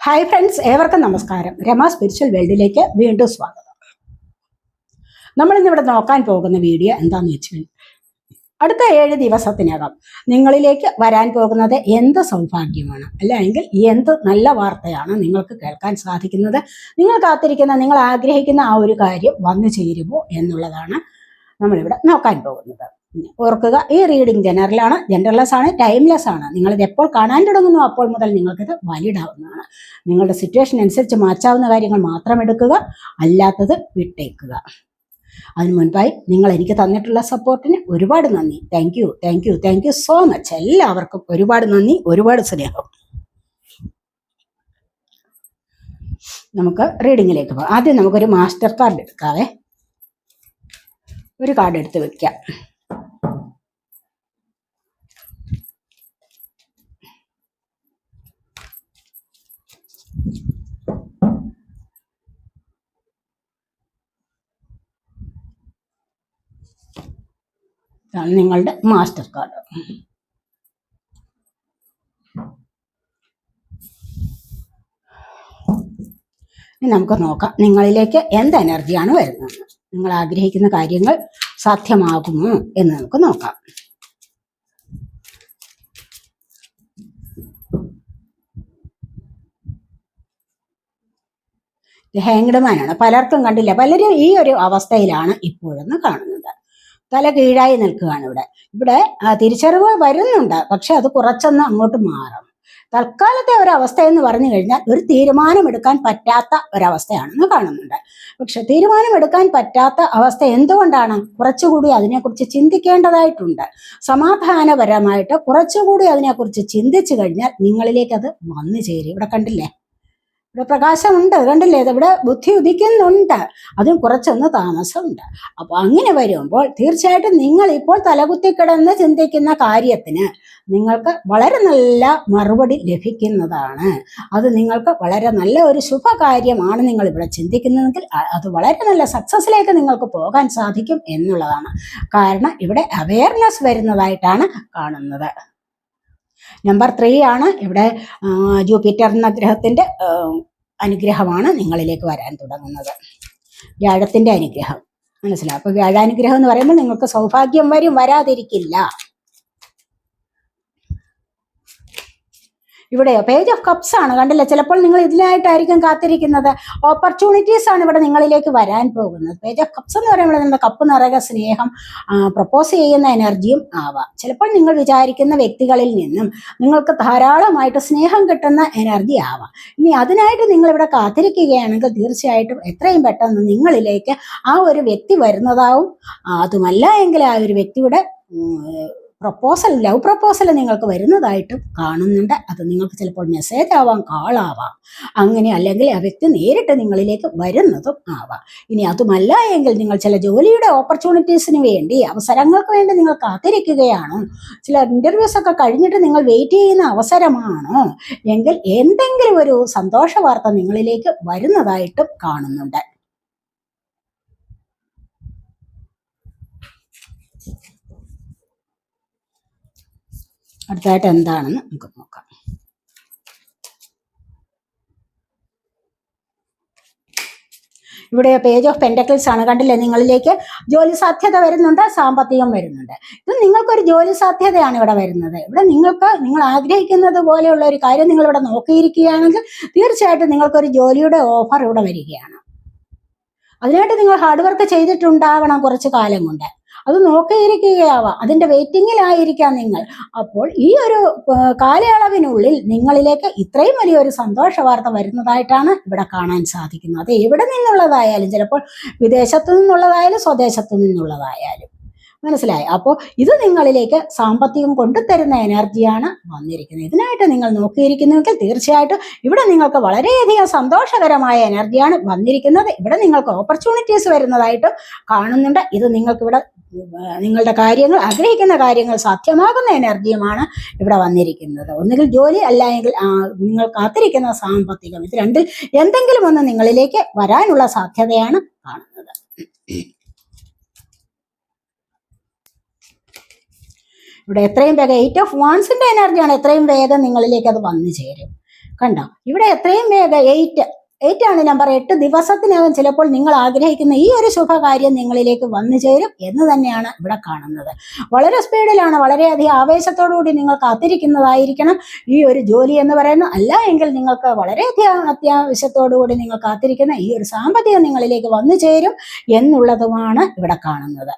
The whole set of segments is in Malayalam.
ഹായ് ഫ്രണ്ട്സ് ഏവർക്കും നമസ്കാരം. രമ സ്പിരിച്വൽ വേൾഡിലേക്ക് വീണ്ടും സ്വാഗതം. നമ്മൾ ഇന്നിവിടെ നോക്കാൻ പോകുന്ന വീഡിയോ എന്താണെന്ന് വെച്ചാൽ അടുത്ത ഏഴ് ദിവസത്തിനകം നിങ്ങളിലേക്ക് വരാൻ പോകുന്നത് എന്ത് സൗഭാഗ്യമാണ്? അല്ലെങ്കിൽ എന്ത് നല്ല വാർത്തയാണ് നിങ്ങൾക്ക് കേൾക്കാൻ സാധിക്കുന്നത്? നിങ്ങൾ കാത്തിരിക്കുന്ന നിങ്ങൾ ആഗ്രഹിക്കുന്ന ആ ഒരു കാര്യം വന്നു ചേരുമോ എന്നുള്ളതാണ് നമ്മളിവിടെ നോക്കാൻ പോകുന്നത്. ഓർക്കുക ഈ റീഡിംഗ് ജനറലാണ് ജനറൽലെസ് ആണ് ടൈംലെസ് ആണ്. നിങ്ങളിത് എപ്പോൾ കാണാൻ തുടങ്ങുന്നു അപ്പോൾ മുതൽ നിങ്ങൾക്കിത് വാലിഡ് ആവുന്നതാണ്. നിങ്ങളുടെ സിറ്റുവേഷൻ അനുസരിച്ച് മാറ്റാവുന്ന കാര്യങ്ങൾ മാത്രം എടുക്കുക അല്ലാത്തത് വിട്ടേക്കുക. അതിനു മുൻപായി നിങ്ങൾ എനിക്ക് തന്നിട്ടുള്ള സപ്പോർട്ടിന് ഒരുപാട് നന്ദി. Thank you thank you thank you so much എല്ലാവർക്കും ഒരുപാട് നന്ദി ഒരുപാട് സ്നേഹം. നമുക്ക് റീഡിങ്ങിലേക്ക് പോകാം. ആദ്യം നമുക്കൊരു മാസ്റ്റർ കാർഡ് എടുക്കാവേ. ഒരു കാർഡ് എടുത്ത് വെക്കാം. ഇതാണ് നിങ്ങളുടെ മാസ്റ്റർ കാർഡ്. ഇനി നമുക്ക് നോക്കാം നിങ്ങളിലേക്ക് എന്ത് എനർജിയാണ് വരുന്നത്. നിങ്ങൾ ആഗ്രഹിക്കുന്ന കാര്യങ്ങൾ സാധ്യമാകുമോ എന്ന് നമുക്ക് നോക്കാം. ഹാങ്ഡ്മാനാണ് പലർക്കും കണ്ടില്ല. പലരും ഈ ഒരു അവസ്ഥയിലാണ് ഇപ്പോഴെന്ന് കാണുന്നത്. തല കീഴായി നിൽക്കുകയാണ് ഇവിടെ. ഇവിടെ തിരിച്ചറിവ് വരുന്നുണ്ട്. പക്ഷെ അത് കുറച്ചൊന്ന് അങ്ങോട്ട് മാറണം. തൽക്കാലത്തെ ഒരവസ്ഥ എന്ന് പറഞ്ഞു കഴിഞ്ഞാൽ ഒരു തീരുമാനമെടുക്കാൻ പറ്റാത്ത ഒരവസ്ഥയാണെന്ന് കാണുന്നുണ്ട്. പക്ഷെ തീരുമാനമെടുക്കാൻ പറ്റാത്ത അവസ്ഥ എന്തുകൊണ്ടാണ്? കുറച്ചുകൂടി അതിനെക്കുറിച്ച് ചിന്തിക്കേണ്ടതായിട്ടുണ്ട്. സമാധാനപരമായിട്ട് കുറച്ചുകൂടി അതിനെക്കുറിച്ച് ചിന്തിച്ചു കഴിഞ്ഞാൽ നിങ്ങളിലേക്ക് അത് വന്നു ചേരും. ഇവിടെ കണ്ടില്ലേ? ഇവിടെ പ്രകാശമുണ്ട് കണ്ടില്ലേ? ഇവിടെ ബുദ്ധി ഉദിക്കുന്നുണ്ട്. അതും കുറച്ചൊന്ന് താമസമുണ്ട്. അപ്പൊ അങ്ങനെ വരുമ്പോൾ തീർച്ചയായിട്ടും നിങ്ങൾ ഇപ്പോൾ തലകുത്തി കിടന്ന് ചിന്തിക്കുന്ന കാര്യത്തിന് നിങ്ങൾക്ക് വളരെ നല്ല മറുപടി ലഭിക്കുന്നതാണ്. അത് നിങ്ങൾക്ക് വളരെ നല്ല ഒരു ശുഭകാര്യമാണ് നിങ്ങൾ ഇവിടെ ചിന്തിക്കുന്നതെങ്കിൽ അത് വളരെ നല്ല സക്സസ്സിലേക്ക് നിങ്ങൾക്ക് പോകാൻ സാധിക്കും എന്നുള്ളതാണ്. കാരണം ഇവിടെ അവയർനെസ് വരുന്നതായിട്ടാണ് കാണുന്നത്. നമ്പർ ത്രീ ആണ്. ഇവിടെ ജൂപ്പിറ്റർ എന്ന ഗ്രഹത്തിന്റെ അനുഗ്രഹമാണ് നിങ്ങളിലേക്ക് വരാൻ തുടങ്ങുന്നത്. വ്യാഴത്തിന്റെ അനുഗ്രഹം. മനസ്സിലാവും അപ്പോൾ വ്യാഴാനുഗ്രഹം എന്ന് പറയുമ്പോൾ നിങ്ങൾക്ക് സൗഭാഗ്യം വരും വരാതിരിക്കില്ല. ഇവിടെയോ? പേജ് ഓഫ് കപ്സ് ആണ്. കണ്ടില്ല? ചിലപ്പോൾ നിങ്ങൾ ഇതിനായിട്ടായിരിക്കും കാത്തിരിക്കുന്നത്. ഓപ്പർച്യൂണിറ്റീസ് ആണ് ഇവിടെ നിങ്ങളിലേക്ക് വരാൻ പോകുന്നത്. പേജ് ഓഫ് കപ്സ് എന്ന് പറയുമ്പോൾ നമ്മുടെ കപ്പ് നിറയെ സ്നേഹം പ്രപ്പോസ് ചെയ്യുന്ന എനർജിയും ആവാം. ചിലപ്പോൾ നിങ്ങൾ വിചാരിക്കുന്ന വ്യക്തികളിൽ നിന്നും നിങ്ങൾക്ക് ധാരാളമായിട്ട് സ്നേഹം കിട്ടുന്ന എനർജി ആവാം. ഇനി അതിനായിട്ട് നിങ്ങൾ ഇവിടെ കാത്തിരിക്കുകയാണെങ്കിൽ തീർച്ചയായിട്ടും എത്രയും പെട്ടെന്ന് നിങ്ങളിലേക്ക് ആ ഒരു വ്യക്തി വരുന്നതാവും. അതുമല്ല എങ്കിൽ ആ ഒരു വ്യക്തിയുടെ പ്രപ്പോസൽ ലവ് പ്രപ്പോസൽ നിങ്ങൾക്ക് വരുന്നതായിട്ട് കാണുന്നുണ്ട്. അത് നിങ്ങൾക്ക് ചിലപ്പോൾ മെസ്സേജ് ആവാം കാളാവാം അങ്ങനെ അല്ലെങ്കിൽ ആ വ്യക്തി നേരിട്ട് നിങ്ങളിലേക്ക് വരുന്നതും ആവാം. ഇനി അതുമല്ല എങ്കിൽ നിങ്ങൾ ചില ജോലിയുടെ ഓപ്പർച്യൂണിറ്റീസിന് വേണ്ടി അവസരങ്ങൾക്ക് വേണ്ടി നിങ്ങൾ കാത്തിരിക്കുകയാണോ. ചില ഇന്റർവ്യൂസ് ഒക്കെ കഴിഞ്ഞിട്ട് നിങ്ങൾ വെയിറ്റ് ചെയ്യുന്ന അവസരമാണോ. എങ്കിൽ എന്തെങ്കിലും ഒരു സന്തോഷ വാർത്ത നിങ്ങളിലേക്ക് വരുന്നതായിട്ടും കാണുന്നുണ്ട്. അടുത്തായിട്ട് എന്താണെന്ന് നമുക്ക് നോക്കാം. ഇവിടെ പേജ് ഓഫ് പെൻഡക്കിൾസ് ആണ് കണ്ടില്ലേ? നിങ്ങളിലേക്ക് ജോലി സാധ്യത വരുന്നുണ്ട് സാമ്പത്തികം വരുന്നുണ്ട്. ഇത് നിങ്ങൾക്കൊരു ജോലി സാധ്യതയാണ് ഇവിടെ വരുന്നത്. ഇവിടെ നിങ്ങൾക്ക് നിങ്ങൾ ആഗ്രഹിക്കുന്നത് പോലെയുള്ള ഒരു കാര്യം നിങ്ങൾ ഇവിടെ നോക്കിയിരിക്കുകയാണെങ്കിൽ തീർച്ചയായിട്ടും നിങ്ങൾക്കൊരു ജോലിയുടെ ഓഫർ ഇവിടെ വരികയാണ്. അതിനായിട്ട് നിങ്ങൾ ഹാർഡ് വർക്ക് ചെയ്തിട്ടുണ്ടാവണം കുറച്ച് കാലം കൊണ്ട്. അത് നോക്കിയിരിക്കുകയാവാം അതിന്റെ വെയിറ്റിങ്ങിലായിരിക്കാം നിങ്ങൾ. അപ്പോൾ ഈ ഒരു കാലയളവിനുള്ളിൽ നിങ്ങളിലേക്ക് ഇത്രയും വലിയൊരു സന്തോഷ വാർത്ത വരുന്നതായിട്ടാണ് ഇവിടെ കാണാൻ സാധിക്കുന്നത്. അത് എവിടെ നിന്നുള്ളതായാലും ചിലപ്പോൾ വിദേശത്തു നിന്നുള്ളതായാലും സ്വദേശത്തു നിന്നുള്ളതായാലും. മനസ്സിലായി? അപ്പോൾ ഇത് നിങ്ങളിലേക്ക് സാമ്പത്തികം കൊണ്ടുതരുന്ന എനർജിയാണ് വന്നിരിക്കുന്നത്. ഇതിനായിട്ട് നിങ്ങൾ നോക്കിയിരിക്കുന്നുവെങ്കിൽ തീർച്ചയായിട്ടും ഇവിടെ നിങ്ങൾക്ക് വളരെയധികം സന്തോഷകരമായ എനർജിയാണ് വന്നിരിക്കുന്നത്. ഇവിടെ നിങ്ങൾക്ക് ഓപ്പർച്യൂണിറ്റീസ് വരുന്നതായിട്ട് കാണുന്നുണ്ട്. ഇത് നിങ്ങൾക്ക് ഇവിടെ നിങ്ങളുടെ കാര്യങ്ങൾ ആഗ്രഹിക്കുന്ന കാര്യങ്ങൾ സാധ്യമാകുന്ന എനർജിയുമാണ് ഇവിടെ വന്നിരിക്കുന്നത്. ഒന്നുകിൽ ജോലി അല്ല എങ്കിൽ ആ, നിങ്ങൾ കാത്തിരിക്കുന്ന സാമ്പത്തികം. ഇത് രണ്ടിൽ എന്തെങ്കിലും ഒന്ന് നിങ്ങളിലേക്ക് വരാനുള്ള സാധ്യതയാണ് കാണുന്നത്. ഇവിടെ എത്രയും വേഗം എയ്റ്റ് ഓഫ് വൺസിന്റെ എനർജിയാണ് എത്രയും വേഗം നിങ്ങളിലേക്ക് അത് വന്നു ചേരും. കണ്ടോ? ഇവിടെ എത്രയും വേഗം എയ്റ്റ് എയ്റ്റ് ആണ് നമ്പർ എട്ട് ദിവസത്തിനകം ചിലപ്പോൾ നിങ്ങൾ ആഗ്രഹിക്കുന്ന ഈ ഒരു ശുഭകാര്യം നിങ്ങളിലേക്ക് വന്നു ചേരും എന്ന് തന്നെയാണ് ഇവിടെ കാണുന്നത്. വളരെ സ്പീഡിലാണ് വളരെയധികം ആവേശത്തോടുകൂടി നിങ്ങൾ കാത്തിരിക്കുന്നതായിരിക്കണം. ഈ ഒരു ജോലി എന്ന് പറയുന്നത് അല്ല എങ്കിൽ നിങ്ങൾക്ക് വളരെയധികം അത്യാവശ്യത്തോടുകൂടി നിങ്ങൾ കാത്തിരിക്കുന്ന ഈ ഒരു സാമ്പത്തികം നിങ്ങളിലേക്ക് വന്നു ചേരും എന്നുള്ളതുമാണ് ഇവിടെ കാണുന്നത്.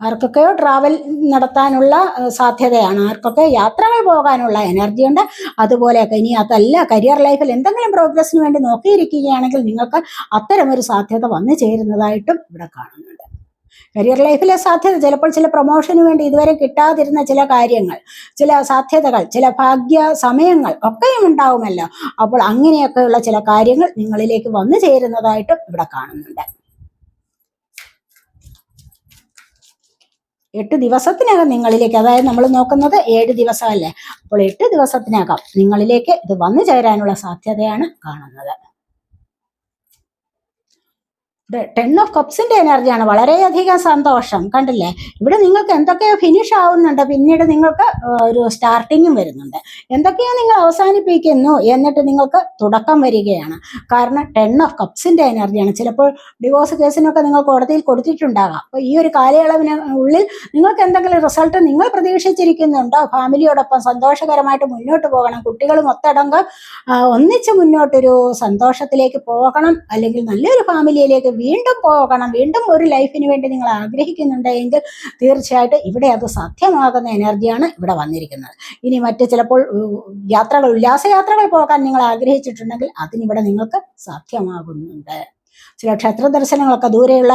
ആർക്കൊക്കെയോ ട്രാവൽ നടത്താനുള്ള സാധ്യതയാണ്. ആർക്കൊക്കെ യാത്രകൾ പോകാനുള്ള എനർജി ഉണ്ട് അതുപോലെയൊക്കെ ഇനി അതല്ല കരിയർ ലൈഫിൽ എന്തെങ്കിലും പ്രോഗ്രസിന് വേണ്ടി നോക്കിയിരിക്കുകയാണെങ്കിൽ നിങ്ങൾക്ക് അത്തരമൊരു സാധ്യത വന്നു ചേരുന്നതായിട്ടും ഇവിടെ കാണുന്നുണ്ട്. കരിയർ ലൈഫിലെ സാധ്യത ചിലപ്പോൾ ചില പ്രൊമോഷന് വേണ്ടി ഇതുവരെ കിട്ടാതിരുന്ന ചില കാര്യങ്ങൾ ചില സാധ്യതകൾ ചില ഭാഗ്യ സമയങ്ങൾ ഒക്കെയും ഉണ്ടാവുമല്ലോ. അപ്പോൾ അങ്ങനെയൊക്കെയുള്ള ചില കാര്യങ്ങൾ നിങ്ങളിലേക്ക് വന്നു ചേരുന്നതായിട്ടും ഇവിടെ കാണുന്നുണ്ട്. എട്ട് ദിവസത്തിനകം നിങ്ങളിലേക്ക് അതായത് നമ്മൾ നോക്കുന്നത് ഏഴ് ദിവസമല്ലേ? അപ്പോൾ എട്ട് ദിവസത്തിനകം നിങ്ങളിലേക്ക് ഇത് വന്നു ചേരാനുള്ള സാധ്യതയാണ് കാണുന്നത്. ടെൻ ഓഫ് കപ്സിന്റെ എനർജിയാണ് വളരെയധികം സന്തോഷം. കണ്ടില്ലേ? ഇവിടെ നിങ്ങൾക്ക് എന്തൊക്കെയോ ഫിനിഷ് ആവുന്നുണ്ട്. പിന്നീട് നിങ്ങൾക്ക് ഒരു സ്റ്റാർട്ടിങ്ങും വരുന്നുണ്ട്. എന്തൊക്കെയോ നിങ്ങൾ അവസാനിപ്പിക്കുന്നു എന്നിട്ട് നിങ്ങൾക്ക് തുടക്കം വരികയാണ്. കാരണം ടെൻ ഓഫ് കപ്സിന്റെ എനർജിയാണ് ചിലപ്പോൾ ഡിവോഴ്സ് കേസിനൊക്കെ നിങ്ങൾ കോടതിയിൽ കൊടുത്തിട്ടുണ്ടാകാം. അപ്പോൾ ഈ ഒരു കാലയളവിന് ഉള്ളിൽ നിങ്ങൾക്ക് എന്തെങ്കിലും റിസൾട്ട് നിങ്ങൾ പ്രതീക്ഷിച്ചിരിക്കുന്നുണ്ടോ? ഫാമിലിയോടൊപ്പം സന്തോഷകരമായിട്ട് മുന്നോട്ട് പോകണം. കുട്ടികളും ഒത്തടങ്കം ഒന്നിച്ച് മുന്നോട്ടൊരു സന്തോഷത്തിലേക്ക് പോകണം. അല്ലെങ്കിൽ നല്ലൊരു ഫാമിലിയിലേക്ക് വീണ്ടും പോകണം. വീണ്ടും ഒരു ലൈഫിന് വേണ്ടി നിങ്ങൾ ആഗ്രഹിക്കുന്നുണ്ടെങ്കിൽ തീർച്ചയായിട്ടും ഇവിടെ അത് സാധ്യമാകുന്ന എനർജിയാണ് ഇവിടെ വന്നിരിക്കുന്നത്. ഇനി മറ്റ് ചിലപ്പോൾ യാത്രകൾ ഉല്ലാസയാത്രകൾ പോകാൻ നിങ്ങൾ ആഗ്രഹിച്ചിട്ടുണ്ടെങ്കിൽ അതിനിവിടെ നിങ്ങൾക്ക് സാധ്യമാകുന്നുണ്ട്. ചില ക്ഷേത്ര ദർശനങ്ങളൊക്കെ ദൂരെയുള്ള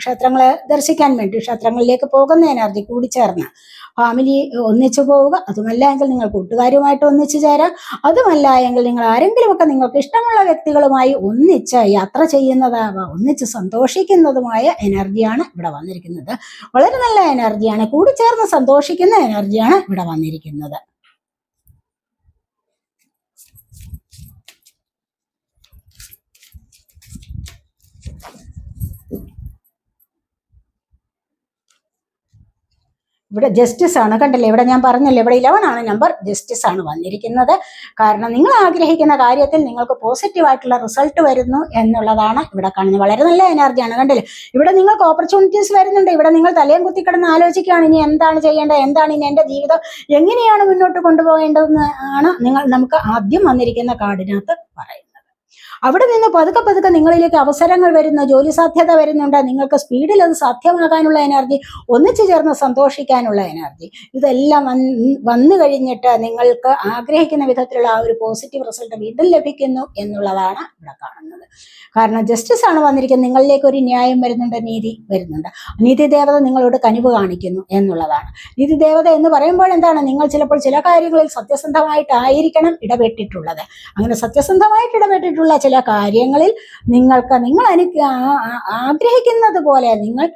ക്ഷേത്രങ്ങളെ ദർശിക്കാൻ വേണ്ടി ക്ഷേത്രങ്ങളിലേക്ക് പോകുന്ന എനർജി കൂടിച്ചേർന്ന് ഫാമിലി ഒന്നിച്ചു പോവുക അതുമല്ല എങ്കിൽ നിങ്ങൾ കൂട്ടുകാരുമായിട്ട് ഒന്നിച്ചു ചേരാം അതുമല്ല എങ്കിൽ നിങ്ങൾ ആരെങ്കിലുമൊക്കെ നിങ്ങൾക്ക് ഇഷ്ടമുള്ള വ്യക്തികളുമായി ഒന്നിച്ച് യാത്ര ചെയ്യുന്നതാവാം ഒന്നിച്ച് സന്തോഷിക്കുന്നതുമായ എനർജിയാണ് ഇവിടെ വന്നിരിക്കുന്നത്. വളരെ നല്ല എനർജിയാണ് കൂടിച്ചേർന്ന് സന്തോഷിക്കുന്ന എനർജിയാണ് ഇവിടെ വന്നിരിക്കുന്നത്. ഇവിടെ ജസ്റ്റിസ് ആണ്. കണ്ടല്ലേ? ഇവിടെ ഞാൻ പറഞ്ഞല്ലേ? ഇവിടെ ഇലവൻ ആണ് നമ്പർ ജസ്റ്റിസ് ആണ് വന്നിരിക്കുന്നത്. കാരണം നിങ്ങൾ ആഗ്രഹിക്കുന്ന കാര്യത്തിൽ നിങ്ങൾക്ക് പോസിറ്റീവ് ആയിട്ടുള്ള റിസൾട്ട് വരുന്നു എന്നുള്ളതാണ് ഇവിടെ കാണുന്നത്. വളരെ നല്ല എനർജിയാണ് കണ്ടില്ലേ? ഇവിടെ നിങ്ങൾക്ക് ഓപ്പർച്യൂണിറ്റീസ് വരുന്നുണ്ട്. ഇവിടെ നിങ്ങൾ തലയും കുത്തിക്കിടന്ന് ആലോചിക്കുകയാണ്. ഇനി എന്താണ് ചെയ്യേണ്ടത്? എന്താണ് ഇനി എന്റെ ജീവിതം? എങ്ങനെയാണ് മുന്നോട്ട് കൊണ്ടുപോകേണ്ടതെന്ന് ആണ് നിങ്ങൾ നമുക്ക് ആദ്യം വന്നിരിക്കുന്ന കാർഡിനകത്ത് പറയുന്നത്. അവിടെ നിന്ന് പതുക്കെ പതുക്കെ നിങ്ങളിലേക്ക് അവസരങ്ങൾ വരുന്ന ജോലി സാധ്യത വരുന്നുണ്ട് നിങ്ങൾക്ക് സ്പീഡിൽ അത് സാധ്യമാകാനുള്ള എനർജി ഒന്നിച്ചു ചേർന്ന് സന്തോഷിക്കാനുള്ള എനർജി ഇതെല്ലാം വന്ന് കഴിഞ്ഞിട്ട് നിങ്ങൾക്ക് ആഗ്രഹിക്കുന്ന വിധത്തിലുള്ള ആ ഒരു പോസിറ്റീവ് റിസൾട്ട് വീണ്ടും ലഭിക്കുന്നു എന്നുള്ളതാണ് ഇവിടെ കാണുന്നത്. കാരണം ജസ്റ്റിസ് ആണ് വന്നിരിക്കുന്നത് നിങ്ങളിലേക്ക് ഒരു ന്യായം വരുന്നുണ്ട് നീതി വരുന്നുണ്ട്. നീതി ദേവത നിങ്ങളോട് കനിവ് കാണിക്കുന്നു എന്നുള്ളതാണ്. നീതി ദേവത എന്ന് പറയുമ്പോൾ എന്താണ്? നിങ്ങൾ ചിലപ്പോൾ ചില കാര്യങ്ങളിൽ സത്യസന്ധമായിട്ടായിരിക്കണം ഇടപെട്ടിട്ടുള്ളത്. അങ്ങനെ സത്യസന്ധമായിട്ട് ഇടപെട്ടിട്ടുള്ള ചില കാര്യങ്ങളിൽ നിങ്ങൾക്ക് നിങ്ങൾ എനിക്ക് ആഗ്രഹിക്കുന്നത് പോലെ നിങ്ങൾ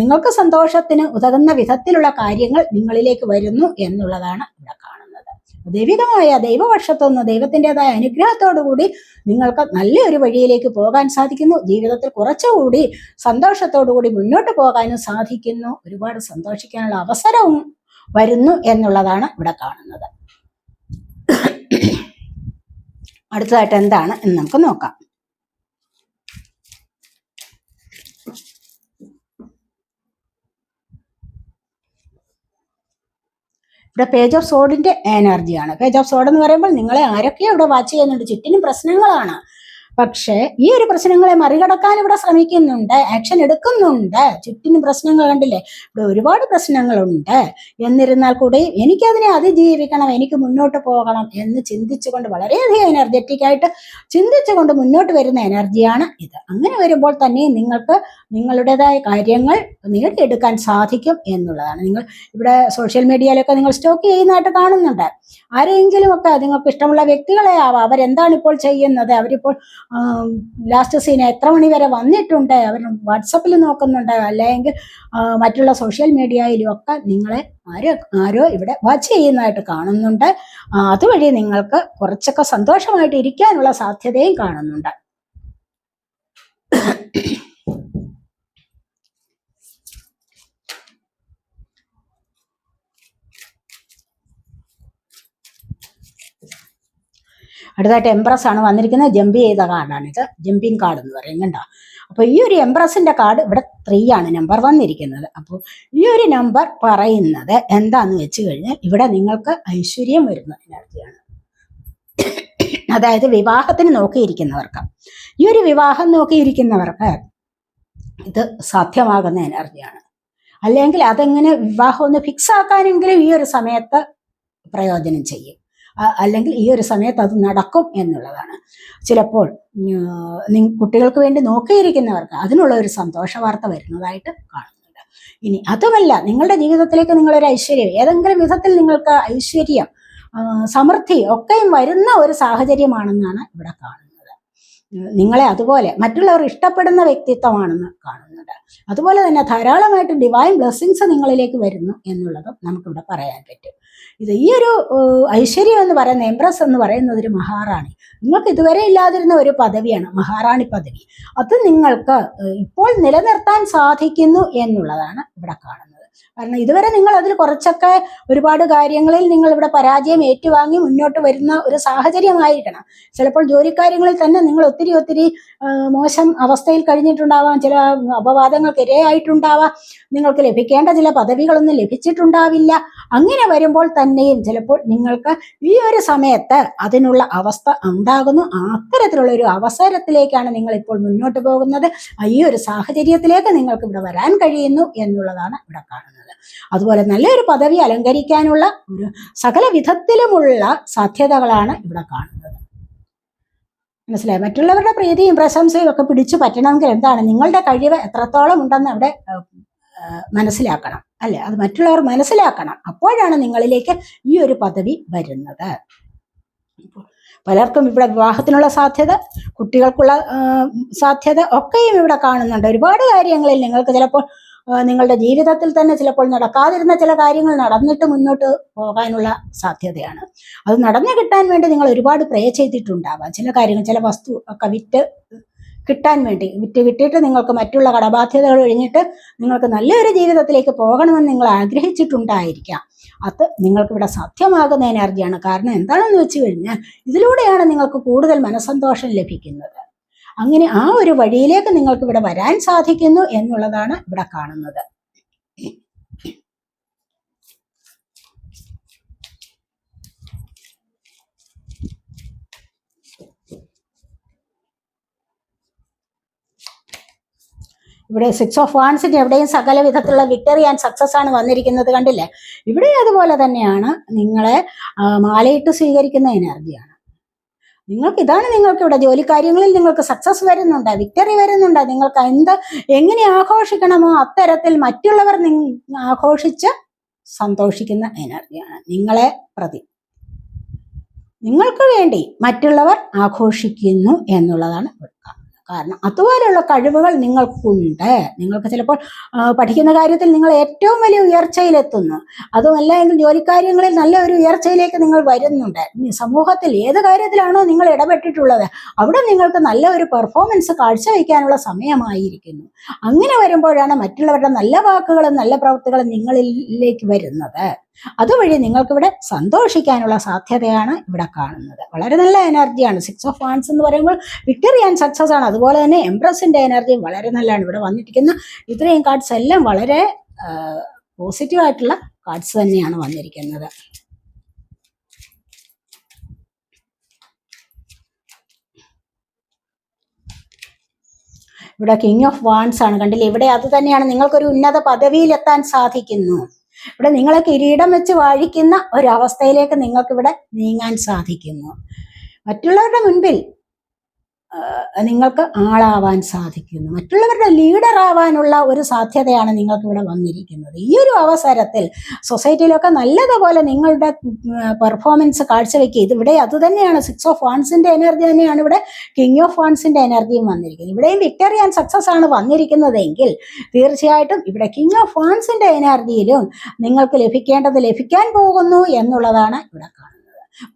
നിങ്ങൾക്ക് സന്തോഷത്തിന് ഉതകുന്ന വിധത്തിലുള്ള കാര്യങ്ങൾ നിങ്ങളിലേക്ക് വരുന്നു എന്നുള്ളതാണ് ഇവിടെ കാണുന്നത്. ദൈവികമായ ദൈവവർഷത്തൊന്ന് ദൈവത്തിന്റെതായ അനുഗ്രഹത്തോടു കൂടി നിങ്ങൾക്ക് നല്ലൊരു വഴിയിലേക്ക് പോകാൻ സാധിക്കുന്നു. ജീവിതത്തിൽ കുറച്ചുകൂടി സന്തോഷത്തോടു കൂടി മുന്നോട്ട് പോകാനും സാധിക്കുന്നു. ഒരുപാട് സന്തോഷിക്കാനുള്ള അവസരവും വരുന്നു എന്നുള്ളതാണ് ഇവിടെ കാണുന്നത്. അടുത്തതായിട്ട് എന്താണ് എന്ന് നമുക്ക് നോക്കാം. ഇവിടെ പേജ് ഓഫ് സോഡിന്റെ എനർജിയാണ് പേജ് ഓഫ് സോഡ് എന്ന് പറയുമ്പോൾ നിങ്ങളെ ആരൊക്കെയാണ് ഇവിടെ വാച്ച് ചെയ്യുന്നുണ്ട്. ചുറ്റിനും പ്രശ്നങ്ങളാണ്. പക്ഷേ ഈ ഒരു പ്രശ്നങ്ങളെ മറികടക്കാൻ ഇവിടെ ശ്രമിക്കുന്നുണ്ട് ആക്ഷൻ എടുക്കുന്നുണ്ട്. ചുറ്റിനും പ്രശ്നങ്ങൾ കണ്ടില്ലേ? ഇവിടെ ഒരുപാട് പ്രശ്നങ്ങളുണ്ട്. എന്നിരുന്നാൽ കൂടി എനിക്കതിനെ അതിജീവിക്കണം എനിക്ക് മുന്നോട്ട് പോകണം എന്ന് ചിന്തിച്ചുകൊണ്ട് വളരെയധികം എനർജറ്റിക് ആയിട്ട് ചിന്തിച്ചുകൊണ്ട് മുന്നോട്ട് വരുന്ന എനർജിയാണ് ഇത്. അങ്ങനെ വരുമ്പോൾ തന്നെ നിങ്ങൾക്ക് നിങ്ങളുടേതായ കാര്യങ്ങൾ നേടിയെടുക്കാൻ സാധിക്കും എന്നുള്ളതാണ്. നിങ്ങൾ ഇവിടെ സോഷ്യൽ മീഡിയയിലൊക്കെ നിങ്ങൾ സ്റ്റോക്ക് ചെയ്യുന്നതായിട്ട് കാണുന്നുണ്ട്. ആരെങ്കിലും ഒക്കെ നിങ്ങൾക്ക് ഇഷ്ടമുള്ള വ്യക്തികളെ ആവാം. അവരെന്താണ് ഇപ്പോൾ ചെയ്യുന്നത്? അവരിപ്പോൾ ലാസ്റ്റ് സീൻ എത്ര മണി വരെ വന്നിട്ടുണ്ട്? അവർ വാട്സപ്പിൽ നോക്കുന്നുണ്ട്. അല്ലെങ്കിൽ മറ്റുള്ള സോഷ്യൽ മീഡിയയിലും ഒക്കെ നിങ്ങളെ ആരോ ആരോ ഇവിടെ വാച്ച് ചെയ്യുന്നതായിട്ട് കാണുന്നുണ്ട്. അതുവഴി നിങ്ങൾക്ക് കുറച്ചൊക്കെ സന്തോഷമായിട്ട് ഇരിക്കാനുള്ള സാധ്യതയും കാണുന്നുണ്ട്. അടുത്തായിട്ട് എംപ്രസ് ആണ് വന്നിരിക്കുന്നത്. ജമ്പ് ചെയ്ത കാർഡാണിത് ജമ്പിങ് കാർഡ് എന്ന് പറയും കണ്ടോ? അപ്പോൾ ഈ ഒരു എംപ്രസിന്റെ കാർഡ് ഇവിടെ ത്രീ ആണ് നമ്പർ വന്നിരിക്കുന്നത്. അപ്പോൾ ഈ ഒരു നമ്പർ പറയുന്നത് എന്താന്ന് വെച്ച് കഴിഞ്ഞാൽ ഇവിടെ നിങ്ങൾക്ക് ഐശ്വര്യം വരുന്ന എനർജിയാണ് അതായത് വിവാഹത്തിന് നോക്കിയിരിക്കുന്നവർക്ക്. ഈ ഒരു വിവാഹം നോക്കിയിരിക്കുന്നവർക്ക് ഇത് സാധ്യമാകുന്ന എനർജിയാണ് അല്ലെങ്കിൽ അതെങ്ങനെ വിവാഹം ഒന്ന് ഫിക്സ് ആക്കാനെങ്കിലും ഈ ഒരു സമയത്ത് പ്രയോജനം ചെയ്യും. അല്ലെങ്കിൽ ഈ ഒരു സമയത്ത് അത് നടക്കും എന്നുള്ളതാണ്. ചിലപ്പോൾ കുട്ടികൾക്ക് വേണ്ടി നോക്കിയിരിക്കുന്നവർക്ക് അതിനുള്ള ഒരു സന്തോഷ വാർത്ത വരുന്നതായിട്ട് കാണുന്നുണ്ട്. ഇനി അതുമല്ല നിങ്ങളുടെ ജീവിതത്തിലേക്ക് നിങ്ങളൊരു ഐശ്വര്യം ഏതെങ്കിലും വിധത്തിൽ നിങ്ങൾക്ക് ഐശ്വര്യം സമൃദ്ധി ഒക്കെയും വരുന്ന ഒരു സാഹചര്യമാണെന്നാണ് ഇവിടെ കാണുന്നത്. നിങ്ങളെ അതുപോലെ മറ്റുള്ളവർ ഇഷ്ടപ്പെടുന്ന വ്യക്തിത്വമാണെന്ന് കാണുന്നുണ്ട്. അതുപോലെ തന്നെ ധാരാളമായിട്ട് ഡിവൈൻ ബ്ലെസ്സിങ്സ് നിങ്ങളിലേക്ക് വരുന്നു എന്നുള്ളതും നമുക്കിവിടെ പറയാൻ പറ്റും. ഇത് ഈ ഒരു ഐശ്വര്യം എന്ന് പറയുന്ന എംപ്രസ് എന്ന് പറയുന്ന ഒരു മഹാറാണി. നിങ്ങൾക്ക് ഇതുവരെ ഇല്ലാതിരുന്ന ഒരു പദവിയാണ് മഹാറാണി പദവി. അത് നിങ്ങൾക്ക് ഇപ്പോൾ നിലനിർത്താൻ സാധിക്കുന്നു എന്നുള്ളതാണ് ഇവിടെ കാണുന്നത്. കാരണം ഇതുവരെ നിങ്ങൾ അതിൽ കുറച്ചൊക്കെ ഒരുപാട് കാര്യങ്ങളിൽ നിങ്ങൾ ഇവിടെ പരാജയം ഏറ്റുവാങ്ങി മുന്നോട്ട് വരുന്ന ഒരു സാഹചര്യമായിരിക്കണം. ചിലപ്പോൾ ജോലിക്കാര്യങ്ങളിൽ തന്നെ നിങ്ങൾ ഒത്തിരി ഒത്തിരി മോശം അവസ്ഥയിൽ കഴിഞ്ഞിട്ടുണ്ടാവാം ചില അപവാദങ്ങൾക്ക് ഇരയായിട്ടുണ്ടാവാം നിങ്ങൾക്ക് ലഭിക്കേണ്ട ചില പദവികളൊന്നും ലഭിച്ചിട്ടുണ്ടാവില്ല. അങ്ങനെ വരുമ്പോൾ തന്നെയും ചിലപ്പോൾ നിങ്ങൾക്ക് ഈ ഒരു സമയത്ത് അതിനുള്ള അവസ്ഥ ഉണ്ടാകുന്നു. അത്തരത്തിലുള്ള ഒരു അവസരത്തിലേക്കാണ് നിങ്ങൾ ഇപ്പോൾ മുന്നോട്ട് പോകുന്നത്. ഈ ഒരു സാഹചര്യത്തിലേക്ക് നിങ്ങൾക്ക് ഇവിടെ വരാൻ കഴിയുന്നു എന്നുള്ളതാണ് ഇവിടെ കാണുന്നത്. അതുപോലെ നല്ലൊരു പദവി അലങ്കരിക്കാനുള്ള ഒരു സകല വിധത്തിലുമുള്ള സാധ്യതകളാണ് ഇവിടെ കാണുന്നത്. മനസ്സിലായി? മറ്റുള്ളവരുടെ പ്രീതിയും പ്രശംസയും ഒക്കെ പിടിച്ചു പറ്റണമെങ്കിൽ എന്താണ്? നിങ്ങളുടെ കഴിവ് എത്രത്തോളം ഉണ്ടെന്ന് അവിടെ മനസ്സിലാക്കണം. അല്ലെ? അത് മറ്റുള്ളവർ മനസ്സിലാക്കണം. അപ്പോഴാണ് നിങ്ങളിലേക്ക് ഈ ഒരു പദവി വരുന്നത്. പലർക്കും ഇവിടെ വിവാഹത്തിനുള്ള സാധ്യത കുട്ടികൾക്കുള്ള സാധ്യത ഒക്കെയും ഇവിടെ കാണുന്നുണ്ട്. ഒരുപാട് കാര്യങ്ങളിൽ നിങ്ങൾക്ക് ചിലപ്പോൾ നിങ്ങളുടെ ജീവിതത്തിൽ തന്നെ ചിലപ്പോൾ നടക്കാതിരുന്ന ചില കാര്യങ്ങൾ നടന്നിട്ട് മുന്നോട്ട് പോകാനുള്ള സാധ്യതയാണ്. അത് നടന്നു കിട്ടാൻ വേണ്ടി നിങ്ങൾ ഒരുപാട് പ്രേ ചെയ്തിട്ടുണ്ടാവാം. ചില കാര്യങ്ങൾ ചില വസ്തു ഒക്കെ വിറ്റ് കിട്ടാൻ വേണ്ടി വിറ്റ് കിട്ടിയിട്ട് നിങ്ങൾക്ക് മറ്റുള്ള കടബാധ്യതകൾ ഒഴിഞ്ഞിട്ട് നിങ്ങൾക്ക് നല്ലൊരു ജീവിതത്തിലേക്ക് പോകണമെന്ന് നിങ്ങൾ ആഗ്രഹിച്ചിട്ടുണ്ടായിരിക്കാം. അത് നിങ്ങൾക്ക് ഇവിടെ സാധ്യമാകുന്ന എനർജിയാണ് കാരണം എന്താണെന്ന് വെച്ച് കഴിഞ്ഞാൽ ഇതിലൂടെയാണ് നിങ്ങൾക്ക് കൂടുതൽ മനസ്സന്തോഷം ലഭിക്കുന്നത്. അങ്ങനെ ആ ഒരു വഴിയിലേക്ക് നിങ്ങൾക്ക് ഇവിടെ വരാൻ സാധിക്കുന്നു എന്നുള്ളതാണ് ഇവിടെ കാണുന്നത്. ഇവിടെ സിക്സ് ഓഫ് വാൺസിന്റെ എവിടെയും സകല വിധത്തിലുള്ള വിക്ടറി ആൻഡ് സക്സസ് ആണ് വന്നിരിക്കുന്നത് കണ്ടില്ലേ? ഇവിടെ അതുപോലെ തന്നെയാണ് നിങ്ങളെ മാലയിട്ട് സ്വീകരിക്കുന്ന എനർജിയാണ് നിങ്ങൾക്ക് ഇതാണ് നിങ്ങൾക്ക് ഇവിടെ ജോലി കാര്യങ്ങളിൽ നിങ്ങൾക്ക് സക്സസ് വരുന്നുണ്ട് വിക്ടറി വരുന്നുണ്ട് നിങ്ങൾക്ക് എന്ത് എങ്ങനെ ആഘോഷിക്കണമോ അത്തരത്തിൽ മറ്റുള്ളവർ ആഘോഷിച്ച് സന്തോഷിക്കുന്ന എനർജിയാണ് നിങ്ങളെ പ്രതി നിങ്ങൾക്ക് വേണ്ടി മറ്റുള്ളവർ ആഘോഷിക്കുന്നു എന്നുള്ളതാണ് കാണുന്നത്. കാരണം അതുപോലെയുള്ള കഴിവുകൾ നിങ്ങൾക്കുണ്ട്. നിങ്ങൾക്ക് ചിലപ്പോൾ പഠിക്കുന്ന കാര്യത്തിൽ നിങ്ങൾ ഏറ്റവും വലിയ ഉയർച്ചയിലെത്തുന്നു. അതുമല്ല എങ്കിൽ ജോലിക്കാര്യങ്ങളിൽ നല്ല ഒരു ഉയർച്ചയിലേക്ക് നിങ്ങൾ വരുന്നുണ്ട്. സമൂഹത്തിൽ ഏത് കാര്യത്തിലാണോ നിങ്ങൾ ഇടപെട്ടിട്ടുള്ളത് അവിടെ നിങ്ങൾക്ക് നല്ല ഒരു പെർഫോമൻസ് കാഴ്ചവെക്കാനുള്ള സമയമായിരിക്കുന്നു. അങ്ങനെ വരുമ്പോഴാണ് മറ്റുള്ളവരുടെ നല്ല വാക്കുകളും നല്ല പ്രവൃത്തികളും നിങ്ങളിലേക്ക് വരുന്നത്. അതുവഴി നിങ്ങൾക്ക് ഇവിടെ സന്തോഷിക്കാനുള്ള സാധ്യതയാണ് ഇവിടെ കാണുന്നത്. വളരെ നല്ല എനർജിയാണ് സിക്സ് ഓഫ് വാൻസ് എന്ന് പറയുമ്പോൾ വിക്ടറി ആൻഡ് സക്സസ് ആണ്. അതുപോലെ തന്നെ എംപ്രസിന്റെ എനർജിയും വളരെ നല്ലതാണ്. ഇവിടെ വന്നിരിക്കുന്ന ഇത്രയും കാർഡ്സ് എല്ലാം വളരെ പോസിറ്റീവ് ആയിട്ടുള്ള കാർഡ്സ് തന്നെയാണ് വന്നിരിക്കുന്നത്. ഇവിടെ കിങ് ഓഫ് വാൻസ് ആണ്. കണ്ടില്ലേ? ഇവിടെ അത് തന്നെയാണ്. നിങ്ങൾക്കൊരു ഉന്നത പദവിയിലെത്താൻ സാധിക്കുന്നു. ഇവിടെ നിങ്ങളെ കിരീടം വെച്ച് വാഴിക്കുന്ന ഒരവസ്ഥയിലേക്ക് നിങ്ങൾക്ക് ഇവിടെ നീങ്ങാൻ സാധിക്കുന്നു. മറ്റുള്ളവരുടെ മുൻപിൽ നിങ്ങൾക്ക് ആളാവാൻ സാധിക്കുന്നു. മറ്റുള്ളവരുടെ ലീഡർ ആവാനുള്ള ഒരു സാധ്യതയാണ് നിങ്ങൾക്ക് ഇവിടെ വന്നിരിക്കുന്നത്. ഈ ഒരു അവസരത്തിൽ സൊസൈറ്റിയിലൊക്കെ നല്ലതുപോലെ നിങ്ങളുടെ പെർഫോമൻസ് കാഴ്ചവെക്കുക. ഇത് ഇവിടെ അത് തന്നെയാണ്. സിക്സ് ഓഫ് വാൺസിന്റെ എനർജി തന്നെയാണ് ഇവിടെ. കിങ് ഓഫ് വാൺസിന്റെ എനർജിയും വന്നിരിക്കുന്നത്. ഇവിടെയും വിക്ടറി ആൻഡ് സക്സസ് ആണ് വന്നിരിക്കുന്നതെങ്കിൽ തീർച്ചയായിട്ടും ഇവിടെ കിങ് ഓഫ് വാൺസിന്റെ എനർജിയിലും നിങ്ങൾക്ക് ലഭിക്കേണ്ടത് ലഭിക്കാൻ പോകുന്നു എന്നുള്ളതാണ് ഇവിടെ കാണുന്നത്.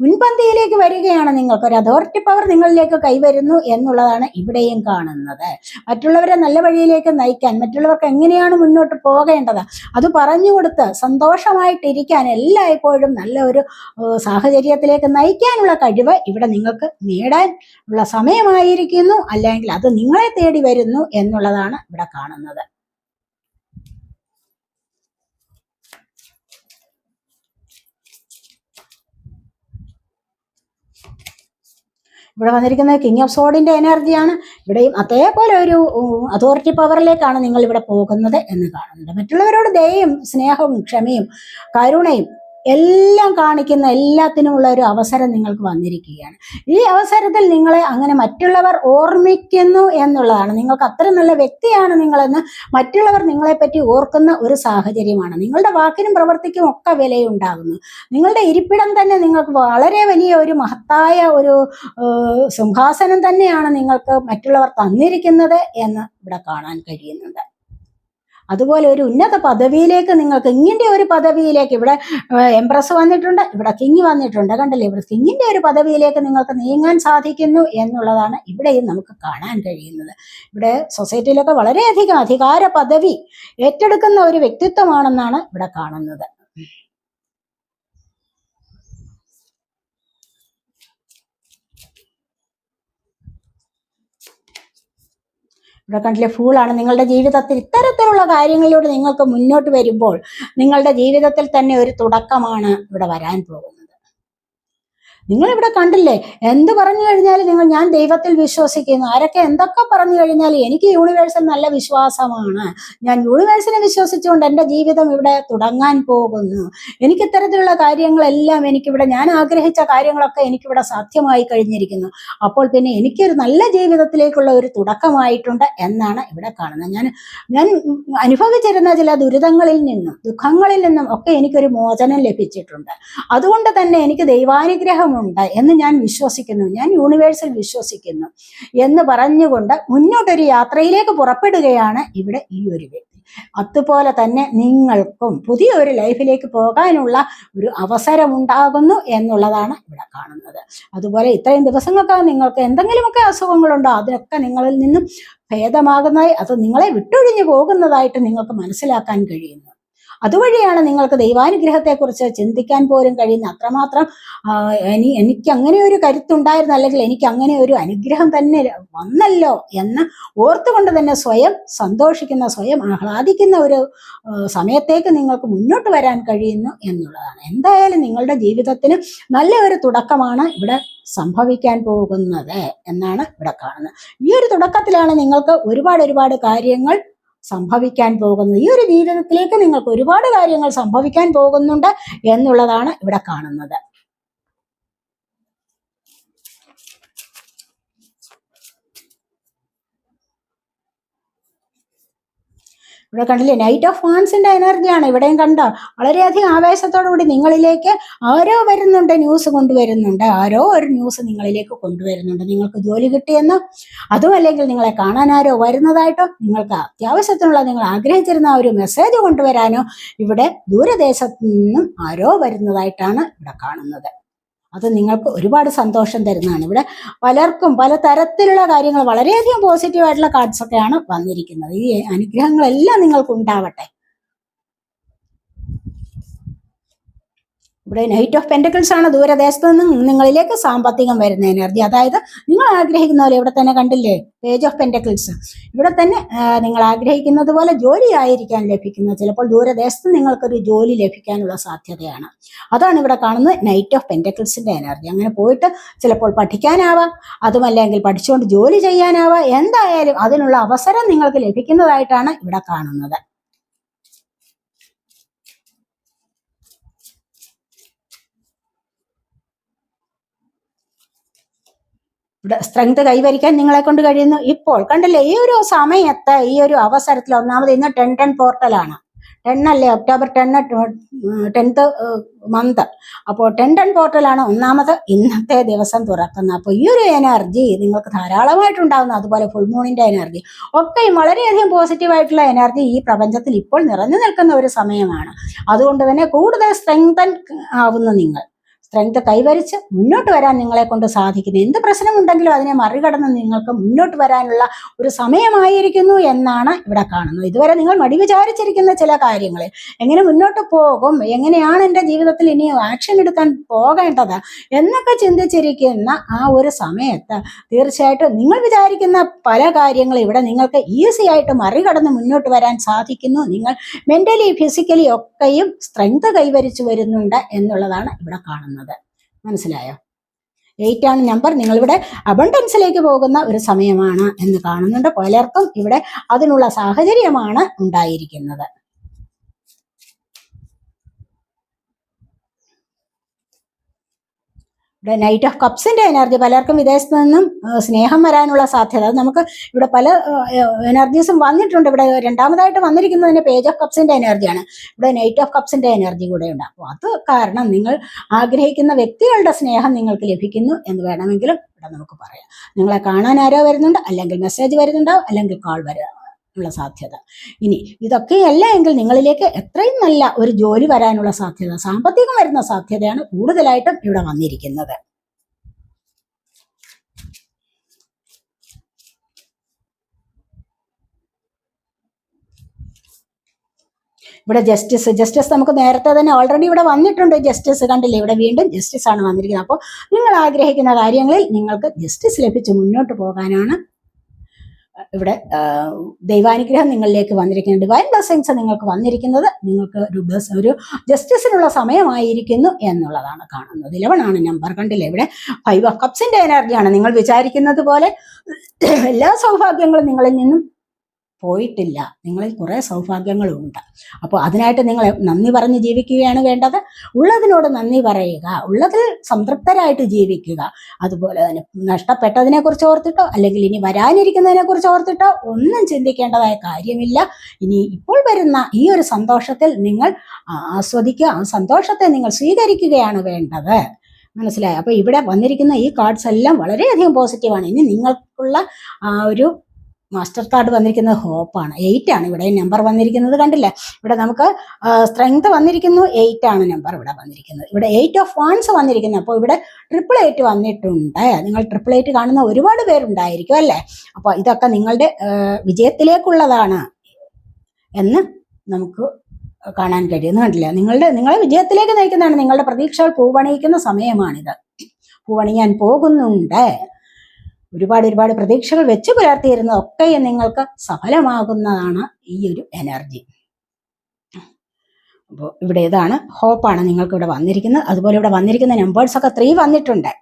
മുൻപന്തിയിലേക്ക് വരികയാണ് നിങ്ങൾക്ക്. ഒരു അതോറിറ്റി പവർ നിങ്ങളിലേക്ക് കൈവരുന്നു എന്നുള്ളതാണ് ഇവിടെയും കാണുന്നത്. മറ്റുള്ളവരെ നല്ല വഴിയിലേക്ക് നയിക്കാൻ മറ്റുള്ളവർക്ക് എങ്ങനെയാണ് മുന്നോട്ട് പോകേണ്ടത്? അത് പറഞ്ഞു കൊടുത്ത് സന്തോഷമായിട്ടിരിക്കാൻ എല്ലായ്പ്പോഴും നല്ല ഒരു സാഹചര്യത്തിലേക്ക് നയിക്കാനുള്ള കഴിവ് ഇവിടെ നിങ്ങൾക്ക് നേടാൻ ഉള്ള സമയമായിരിക്കുന്നു. അല്ലെങ്കിൽ അത് നിങ്ങളെ തേടി വരുന്നു എന്നുള്ളതാണ് ഇവിടെ കാണുന്നത്. ഇവിടെ വന്നിരിക്കുന്നത് കിങ് ഓഫ് സോഡിന്റെ എനർജിയാണ് ഇവിടെയും അതേപോലെ ഒരു അതോറിറ്റി പവറിലേക്കാണ് നിങ്ങൾ ഇവിടെ പോകുന്നത് എന്ന് കാണുന്നുണ്ട്. മറ്റുള്ളവരോട് ദയയും സ്നേഹവും ക്ഷമയും കരുണയും എല്ലാം കാണിക്കുന്ന എല്ലാത്തിനുമുള്ള ഒരു അവസരം നിങ്ങൾക്ക് വന്നിരിക്കുകയാണ്. ഈ അവസരത്തിൽ നിങ്ങളെ അങ്ങനെ മറ്റുള്ളവർ ഓർമ്മിക്കുന്നു എന്നുള്ളതാണ്. നിങ്ങൾക്ക് അത്ര നല്ല വ്യക്തിയാണ് നിങ്ങളെന്ന് മറ്റുള്ളവർ നിങ്ങളെപ്പറ്റി ഓർക്കുന്ന ഒരു സാഹചര്യമാണ്. നിങ്ങളുടെ വാക്കിനും പ്രവർത്തിക്കും ഒക്കെ വിലയുണ്ടാകുന്നു. നിങ്ങളുടെ ഇരിപ്പിടം തന്നെ നിങ്ങൾക്ക് വളരെ വലിയ ഒരു മഹത്തായ ഒരു സിംഹാസനം തന്നെയാണ് നിങ്ങൾക്ക് മറ്റുള്ളവർ തന്നിരിക്കുന്നത് എന്ന് ഇവിടെ കാണാൻ കഴിയുന്നുണ്ട്. അതുപോലെ ഒരു ഉന്നത പദവിയിലേക്ക് നിങ്ങൾക്ക് ഇങ്ങിന്റെ ഒരു പദവിയിലേക്ക് ഇവിടെ എംപ്രസ് വന്നിട്ടുണ്ട് ഇവിടെ കിങ് വന്നിട്ടുണ്ട്. കണ്ടല്ലേ? ഇവിടെ കിങ്ങിന്റെ ഒരു പദവിയിലേക്ക് നിങ്ങൾക്ക് നീങ്ങാൻ സാധിക്കുന്നു എന്നുള്ളതാണ് ഇവിടെയും നമുക്ക് കാണാൻ കഴിയുന്നത്. ഇവിടെ സൊസൈറ്റിയിലൊക്കെ വളരെയധികം അധികാര പദവി ഏറ്റെടുക്കുന്ന ഒരു വ്യക്തിത്വമാണെന്നാണ് ഇവിടെ കാണുന്നത്. ഇവിടെ കണ്ടില്ലേ ഫൂളാണ് നിങ്ങളുടെ ജീവിതത്തിൽ ഇത്തരത്തിലുള്ള കാര്യങ്ങളിലൂടെ നിങ്ങൾക്ക് മുന്നോട്ട് വരുമ്പോൾ നിങ്ങളുടെ ജീവിതത്തിൽ തന്നെ ഒരു തുടക്കമാണ് ഇവിടെ വരാൻ പോകുന്നത്. നിങ്ങൾ ഇവിടെ കണ്ടില്ലേ? എന്ത് പറഞ്ഞു കഴിഞ്ഞാൽ നിങ്ങൾ ഞാൻ ദൈവത്തിൽ വിശ്വസിക്കുന്നു. ആരൊക്കെ എന്തൊക്കെ പറഞ്ഞു കഴിഞ്ഞാൽ എനിക്ക് യൂണിവേഴ്സിൽ നല്ല വിശ്വാസമാണ്. ഞാൻ യൂണിവേഴ്സിനെ വിശ്വസിച്ചുകൊണ്ട് എന്റെ ജീവിതം ഇവിടെ തുടങ്ങാൻ പോകുന്നു. എനിക്ക് ഇത്തരത്തിലുള്ള കാര്യങ്ങളെല്ലാം എനിക്കിവിടെ ഞാൻ ആഗ്രഹിച്ച കാര്യങ്ങളൊക്കെ എനിക്കിവിടെ സാധ്യമായി കഴിഞ്ഞിരിക്കുന്നു. അപ്പോൾ പിന്നെ എനിക്കൊരു നല്ല ജീവിതത്തിലേക്കുള്ള ഒരു തുടക്കമായിട്ടുണ്ട് എന്നാണ് ഇവിടെ കാണുന്നത്. ഞാൻ ഞാൻ അനുഭവിച്ചിരുന്ന ചില ദുരിതങ്ങളിൽ നിന്നും ദുഃഖങ്ങളിൽ നിന്നും ഒക്കെ എനിക്കൊരു മോചനം ലഭിച്ചിട്ടുണ്ട്. അതുകൊണ്ട് തന്നെ എനിക്ക് ദൈവാനുഗ്രഹമുണ്ട് എന്ന് ഞാൻ വിശ്വസിക്കുന്നു. ഞാൻ യൂണിവേഴ്സിൽ വിശ്വസിക്കുന്നു എന്ന് പറഞ്ഞുകൊണ്ട് മുന്നോട്ടൊരു യാത്രയിലേക്ക് പുറപ്പെടുകയാണ് ഇവിടെ ഈ ഒരു വ്യക്തി. അതുപോലെ തന്നെ നിങ്ങൾക്കും പുതിയ ഒരു ലൈഫിലേക്ക് പോകാനുള്ള ഒരു അവസരം ഉണ്ടാകുന്നു എന്നുള്ളതാണ് ഇവിടെ കാണുന്നത്. അതുപോലെ ഇത്രയും ദിവസങ്ങൾക്ക് നിങ്ങൾക്ക് എന്തെങ്കിലുമൊക്കെ അസുഖങ്ങളുണ്ടോ അതിനൊക്കെ നിങ്ങളിൽ നിന്നും ഭേദമാകുന്നതായി അത് നിങ്ങളെ വിട്ടൊഴിഞ്ഞു പോകുന്നതായിട്ട് നിങ്ങൾക്ക് മനസ്സിലാക്കാൻ കഴിയുന്നു. അതുവഴിയാണ് നിങ്ങൾക്ക് ദൈവാനുഗ്രഹത്തെക്കുറിച്ച് ചിന്തിക്കാൻ പോലും കഴിയുന്ന അത്രമാത്രം ഇനി എനി എനിക്ക് അങ്ങനെ ഒരു കരുത്തുണ്ടായിരുന്നു അല്ലെങ്കിൽ എനിക്ക് അങ്ങനെ ഒരു അനുഗ്രഹം തന്നെ വന്നല്ലോ എന്ന് ഓർത്തുകൊണ്ട് തന്നെ സ്വയം സന്തോഷിക്കുന്ന സ്വയം ആഹ്ലാദിക്കുന്ന ഒരു സമയത്തേക്ക് നിങ്ങൾക്ക് മുന്നോട്ട് വരാൻ കഴിയുന്നു എന്നുള്ളതാണ്. എന്തായാലും നിങ്ങളുടെ ജീവിതത്തിന് നല്ല ഒരു തുടക്കമാണ് ഇവിടെ സംഭവിക്കാൻ പോകുന്നത് എന്നാണ് ഇവിടെ കാണുന്നത്. ഈ ഒരു തുടക്കത്തിലാണ് നിങ്ങൾക്ക് ഒരുപാട് ഒരുപാട് കാര്യങ്ങൾ സംഭവിക്കാൻ പോകുന്നത്. ഈ ഒരു ജീവിതത്തിലേക്ക് നിങ്ങൾക്ക് ഒരുപാട് കാര്യങ്ങൾ സംഭവിക്കാൻ പോകുന്നുണ്ട് എന്നുള്ളതാണ് ഇവിടെ കാണുന്നത്. ഇവിടെ കണ്ടില്ലേ? നൈറ്റ് ഓഫ് വാൻസിന്റെ എനർജിയാണ് ഇവിടെയും കണ്ടോ? വളരെയധികം ആവേശത്തോടു കൂടി നിങ്ങളിലേക്ക് ആരോ വരുന്നുണ്ട് ന്യൂസ് കൊണ്ടുവരുന്നുണ്ട്. ആരോ ഒരു ന്യൂസ് നിങ്ങളിലേക്ക് കൊണ്ടുവരുന്നുണ്ട്. നിങ്ങൾക്ക് ജോലി കിട്ടിയെന്നോ അതും അല്ലെങ്കിൽ നിങ്ങളെ കാണാൻ ആരോ വരുന്നതായിട്ടോ നിങ്ങൾക്ക് അത്യാവശ്യത്തിനുള്ള നിങ്ങൾ ആഗ്രഹിച്ചിരുന്ന ഒരു മെസ്സേജ് കൊണ്ടുവരാനോ ഇവിടെ ദൂരദേശത്തു നിന്നും ആരോ വരുന്നതായിട്ടാണ് ഇവിടെ കാണുന്നത്. അത് നിങ്ങൾക്ക് ഒരുപാട് സന്തോഷം തരുന്നതാണ്. ഇവിടെ പലർക്കും പല തരത്തിലുള്ള കാര്യങ്ങൾ വളരെയധികം പോസിറ്റീവ് ആയിട്ടുള്ള കാർഡ്സ് ഒക്കെയാണ് വന്നിരിക്കുന്നത്. ഈ അനുഗ്രഹങ്ങളെല്ലാം നിങ്ങൾക്ക് ഉണ്ടാവട്ടെ ഇവിടെ നൈറ്റ് ഓഫ് പെന്റക്കിൾസ് ആണ് ദൂരദേശത്ത് നിന്ന് നിങ്ങളിലേക്ക് സാമ്പത്തികം വരുന്ന എനർജി അതായത് നിങ്ങൾ ആഗ്രഹിക്കുന്ന പോലെ ഇവിടെ തന്നെ കണ്ടില്ലേ? പേജ് ഓഫ് പെന്റക്കിൾസ് ഇവിടെ തന്നെ നിങ്ങൾ ആഗ്രഹിക്കുന്നത് പോലെ ജോലി ആയിരിക്കാൻ ലഭിക്കുന്നത്. ചിലപ്പോൾ ദൂരദേശത്ത് നിങ്ങൾക്കൊരു ജോലി ലഭിക്കാനുള്ള സാധ്യതയാണ്. അതാണ് ഇവിടെ കാണുന്നത് നൈറ്റ് ഓഫ് പെന്റക്കിൾസിന്റെ എനർജി അങ്ങനെ പോയിട്ട് ചിലപ്പോൾ പഠിക്കാനാവാം. അതുമല്ലെങ്കിൽ പഠിച്ചുകൊണ്ട് ജോലി ചെയ്യാനാവാം. എന്തായാലും അതിനുള്ള അവസരം നിങ്ങൾക്ക് ലഭിക്കുന്നതായിട്ടാണ് ഇവിടെ കാണുന്നത്. സ്ട്രെങ്ത് കൈവരിക്കാൻ നിങ്ങളെ കൊണ്ട് കഴിയുന്നു. ഇപ്പോൾ കണ്ടില്ലേ ഈ ഒരു സമയത്ത് ഈ ഒരു അവസരത്തിൽ ഒന്നാമത് ഇന്ന് ടെൻ ടെൻ പോർട്ടലാണ് ടെൻ അല്ലേ? ഒക്ടോബർ ടെന്ന് ടെൻത്ത് മന്ത് അപ്പോൾ ടെൻ ടെൻ പോർട്ടലാണ് ഒന്നാമത് ഇന്നത്തെ ദിവസം തുറക്കുന്നത്. അപ്പോൾ ഈ ഒരു എനർജി നിങ്ങൾക്ക് ധാരാളമായിട്ടുണ്ടാകുന്നു അതുപോലെ ഫുൾ മൂണിന്റെ എനർജി ഒക്കെയും വളരെയധികം പോസിറ്റീവായിട്ടുള്ള എനർജി ഈ പ്രപഞ്ചത്തിൽ ഇപ്പോൾ നിറഞ്ഞു നിൽക്കുന്ന ഒരു സമയമാണ്. അതുകൊണ്ട് തന്നെ കൂടുതൽ സ്ട്രെങ്തൻ ആവുന്നു നിങ്ങൾ. സ്ട്രെങ്ത് കൈവരിച്ച് മുന്നോട്ട് വരാൻ നിങ്ങളെ കൊണ്ട് സാധിക്കുന്നു. എന്ത് പ്രശ്നമുണ്ടെങ്കിലും അതിനെ മറികടന്ന് നിങ്ങൾക്ക് മുന്നോട്ട് വരാനുള്ള ഒരു സമയമായിരിക്കുന്നു എന്നാണ് ഇവിടെ കാണുന്നത്. ഇതുവരെ നിങ്ങൾ മടി വിചാരിച്ചിരിക്കുന്ന ചില കാര്യങ്ങളിൽ എങ്ങനെ മുന്നോട്ട് പോകും? എങ്ങനെയാണ് എന്റെ ജീവിതത്തിൽ ഇനി ആക്ഷൻ എടുക്കാൻ പോകേണ്ടത്? എന്നൊക്കെ ചിന്തിച്ചിരിക്കുന്ന ആ ഒരു സമയത്ത് തീർച്ചയായിട്ടും നിങ്ങൾ വിചാരിക്കുന്ന പല കാര്യങ്ങളും ഇവിടെ നിങ്ങൾക്ക് ഈസി ആയിട്ട് മറികടന്ന് മുന്നോട്ട് വരാൻ സാധിക്കുന്നു. നിങ്ങൾ മെന്റലി ഫിസിക്കലി ഒക്കെയും സ്ട്രെങ്ത് കൈവരിച്ചു വരുന്നുണ്ട് എന്നുള്ളതാണ് ഇവിടെ കാണുന്നത്. മനസ്സിലായോ? എയ്റ്റ് ആണ് നമ്പർ നിങ്ങളിവിടെ അബണ്ടൻസിലേക്ക് പോകുന്ന ഒരു സമയമാണ് എന്ന് കാണുന്നുണ്ട്. പലർക്കും ഇവിടെ അതിനുള്ള സാഹചര്യമാണ് ഉണ്ടായിരിക്കുന്നത്. ഇവിടെ നൈറ്റ് ഓഫ് കപ്സിന്റെ എനർജി പലർക്കും വിദേശത്ത് നിന്നും സ്നേഹം വരാനുള്ള സാധ്യത. അത് നമുക്ക് ഇവിടെ പല എനർജീസും വന്നിട്ടുണ്ട്. ഇവിടെ രണ്ടാമതായിട്ട് വന്നിരിക്കുന്നതിന് പേജ് ഓഫ് കപ്സിന്റെ എനർജിയാണ് ഇവിടെ നൈറ്റ് ഓഫ് കപ്സിന്റെ എനർജി കൂടെ ഉണ്ട് അപ്പോൾ അത് കാരണം നിങ്ങൾ ആഗ്രഹിക്കുന്ന വ്യക്തികളുടെ സ്നേഹം നിങ്ങൾക്ക് ലഭിക്കുന്നു എന്ന് വേണമെങ്കിലും ഇവിടെ നമുക്ക് പറയാം. നിങ്ങളെ കാണാൻ ആരോ വരുന്നുണ്ട് അല്ലെങ്കിൽ മെസ്സേജ് വരുന്നുണ്ടാവും അല്ലെങ്കിൽ കോൾ വരാ ഉള്ള സാധ്യത. ഇനി ഇതൊക്കെയല്ല എങ്കിൽ നിങ്ങളിലേക്ക് എത്രയും നല്ല ഒരു ജോലി വരാനുള്ള സാധ്യത സാമ്പത്തികം വരുന്ന സാധ്യതയാണ് കൂടുതലായിട്ടും ഇവിടെ വന്നിരിക്കുന്നത്. ഇവിടെ ജസ്റ്റിസ് ജസ്റ്റിസ് നമുക്ക് നേരത്തെ തന്നെ ഓൾറെഡി ഇവിടെ വന്നിട്ടുണ്ട് ജസ്റ്റിസ് കണ്ടില്ലേ? ഇവിടെ വീണ്ടും ജസ്റ്റിസ് ആണ് വന്നിരിക്കുന്നത്. അപ്പോൾ നിങ്ങൾ ആഗ്രഹിക്കുന്ന കാര്യങ്ങളിൽ നിങ്ങൾക്ക് ജസ്റ്റിസ് ലഭിച്ച് മുന്നോട്ട് പോകാനാണ് ഇവിടെ ദൈവാനുഗ്രഹം നിങ്ങളിലേക്ക് വന്നിരിക്കുന്നത് ഡിവൈൻ ബ്ലെസ്സിങ്സ് നിങ്ങൾക്ക് വന്നിരിക്കുന്നത്. നിങ്ങൾക്ക് ഒരു ബ്ലസ് ഒരു ജസ്റ്റിസിനുള്ള സമയമായിരിക്കുന്നു എന്നുള്ളതാണ് കാണുന്നത്. ഇലവൺ ആണ് നമ്പർ കണ്ടില്ലേ ഇവിടെ? ഫൈവ് ഓഫ് കപ്സിന്റെ എനർജിയാണ് നിങ്ങൾ വിചാരിക്കുന്നത് പോലെ എല്ലാ സൗഭാഗ്യങ്ങളും നിങ്ങളിൽ നിന്നും പോയിട്ടില്ല. നിങ്ങളിൽ കുറേ സൗഭാഗ്യങ്ങളുണ്ട്. അപ്പോൾ അതിനായിട്ട് നിങ്ങൾ നന്ദി പറഞ്ഞ് ജീവിക്കുകയാണ് വേണ്ടത്. ഉള്ളതിനോട് നന്ദി പറയുക. ഉള്ളതിൽ സംതൃപ്തരായിട്ട് ജീവിക്കുക. അതുപോലെ തന്നെ നഷ്ടപ്പെട്ടതിനെ കുറിച്ച് ഓർത്തിട്ടോ അല്ലെങ്കിൽ ഇനി വരാനിരിക്കുന്നതിനെ കുറിച്ച് ഓർത്തിട്ടോ ഒന്നും ചിന്തിക്കേണ്ടതായ കാര്യമില്ല. ഇനി ഇപ്പോൾ വരുന്ന ഈ ഒരു സന്തോഷത്തിൽ നിങ്ങൾ ആസ്വദിക്കുക. ആ സന്തോഷത്തെ നിങ്ങൾ സ്വീകരിക്കുകയാണ് വേണ്ടത്. മനസ്സിലായി? അപ്പൊ ഇവിടെ വന്നിരിക്കുന്ന ഈ കാർഡ്സ് എല്ലാം വളരെയധികം പോസിറ്റീവാണ് ഇനി നിങ്ങൾക്കുള്ള ആ ഒരു മാസ്റ്റർ കാർഡ് വന്നിരിക്കുന്നത് ഹോപ്പാണ് എയ്റ്റ് ആണ് ഇവിടെ നമ്പർ വന്നിരിക്കുന്നത് കണ്ടില്ലേ? ഇവിടെ നമുക്ക് സ്ട്രെങ്ത് വന്നിരിക്കുന്നു എയ്റ്റ് ആണ് നമ്പർ ഇവിടെ വന്നിരിക്കുന്നത്. ഇവിടെ എയ്റ്റ് ഓഫ് വൺസ് വന്നിരിക്കുന്നത് അപ്പോൾ ഇവിടെ ട്രിപ്പിൾ എയ്റ്റ് വന്നിട്ടുണ്ട്. നിങ്ങൾ ട്രിപ്പിൾ എയ്റ്റ് കാണുന്ന ഒരുപാട് പേരുണ്ടായിരിക്കും അല്ലേ? അപ്പോൾ ഇതൊക്കെ നിങ്ങളുടെ വിജയത്തിലേക്കുള്ളതാണ് എന്ന് നമുക്ക് കാണാൻ കഴിയുന്നു കണ്ടില്ല? നിങ്ങളുടെ നിങ്ങളെ വിജയത്തിലേക്ക് നയിക്കുന്നതാണ്. നിങ്ങളുടെ പ്രതീക്ഷകൾ പൂവണിയിക്കുന്ന സമയമാണിത്. പൂവണിയാൻ പോകുന്നുണ്ട്. ഒരുപാട് ഒരുപാട് പ്രതീക്ഷകൾ വെച്ച് പുലർത്തിയിരുന്നതൊക്കെ നിങ്ങൾക്ക് സഫലമാകുന്നതാണ് ഈ ഒരു എനർജി അപ്പോൾ ഇവിടെ ഇതാണ് ഹോപ്പാണ് നിങ്ങൾക്ക് ഇവിടെ വന്നിരിക്കുന്നത്. അതുപോലെ ഇവിടെ വന്നിരിക്കുന്ന നമ്പേഴ്സ് ഒക്കെ ത്രീ വന്നിട്ടുണ്ട്.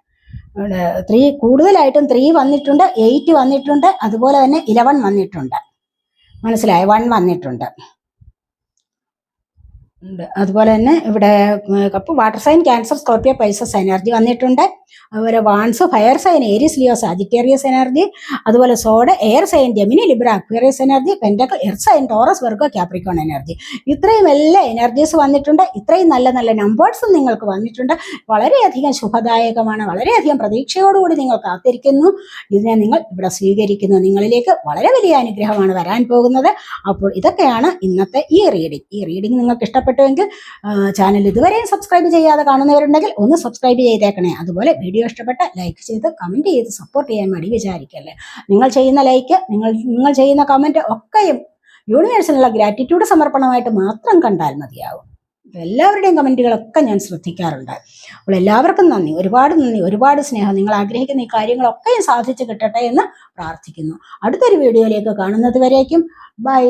ത്രീ കൂടുതലായിട്ടും ത്രീ വന്നിട്ടുണ്ട് എയ്റ്റ് വന്നിട്ടുണ്ട് അതുപോലെ തന്നെ ഇലവൻ വന്നിട്ടുണ്ട്. മനസ്സിലായോ? വൺ വന്നിട്ടുണ്ട്. ഉണ്ട്. അതുപോലെ തന്നെ ഇവിടെ cup water sign Cancer Scorpio Pisces energy വന്നിട്ടുണ്ട്. അതുപോലെ wands fire sign Aries Leo Sagittarius energy അതുപോലെ sword air sign Gemini Libra Aquarius energy pentacle earth sign Taurus Virgo Capricorn energy ഇത്രയും എല്ലാ എനർജീസ് വന്നിട്ടുണ്ട്. ഇത്രയും നല്ല നല്ല നമ്പേഴ്സും നിങ്ങൾക്ക് വന്നിട്ടുണ്ട്. വളരെയധികം ശുഭദായകമാണ്. വളരെയധികം പ്രതീക്ഷയോടുകൂടി നിങ്ങൾ കാത്തിരിക്കുന്നു. ഇതിനെ നിങ്ങൾ ഇവിടെ സ്വീകരിക്കുന്നു. നിങ്ങളിലേക്ക് വളരെ വലിയ അനുഗ്രഹമാണ് വരാൻ പോകുന്നത്. അപ്പോൾ ഇതൊക്കെയാണ് ഇന്നത്തെ ഈ റീഡിംഗ് ഈ റീഡിംഗ് നിങ്ങൾക്ക് ഇഷ്ടപ്പെട്ടുവെങ്കിൽ ചാനൽ ഇതുവരെയും സബ്സ്ക്രൈബ് ചെയ്യാതെ കാണുന്നവരുണ്ടെങ്കിൽ ഒന്ന് സബ്സ്ക്രൈബ് ചെയ്തേക്കണേ. അതുപോലെ വീഡിയോ ഇഷ്ടപ്പെട്ട ലൈക്ക് ചെയ്ത് കമന്റ് ചെയ്ത് സപ്പോർട്ട് ചെയ്യാൻ മടി വിചാരിക്കല്ലേ. നിങ്ങൾ ചെയ്യുന്ന ലൈക്ക് നിങ്ങൾ നിങ്ങൾ ചെയ്യുന്ന കമന്റ് ഒക്കെയും യൂണിവേഴ്സിനുള്ള ഗ്രാറ്റിറ്റ്യൂഡ് സമർപ്പണമായിട്ട് മാത്രം കണ്ടാൽ മതിയാവും. എല്ലാവരുടെയും കമന്റുകളൊക്കെ ഞാൻ ശ്രദ്ധിക്കാറുണ്ട്. അപ്പോൾ എല്ലാവർക്കും നന്ദി. ഒരുപാട് നന്ദി. ഒരുപാട് സ്നേഹം. നിങ്ങൾ ആഗ്രഹിക്കുന്ന ഈ കാര്യങ്ങളൊക്കെയും സാധിച്ചു കിട്ടട്ടെ എന്ന് പ്രാർത്ഥിക്കുന്നു. അടുത്തൊരു വീഡിയോയിലേക്ക് കാണുന്നത് വരേക്കും. ബൈ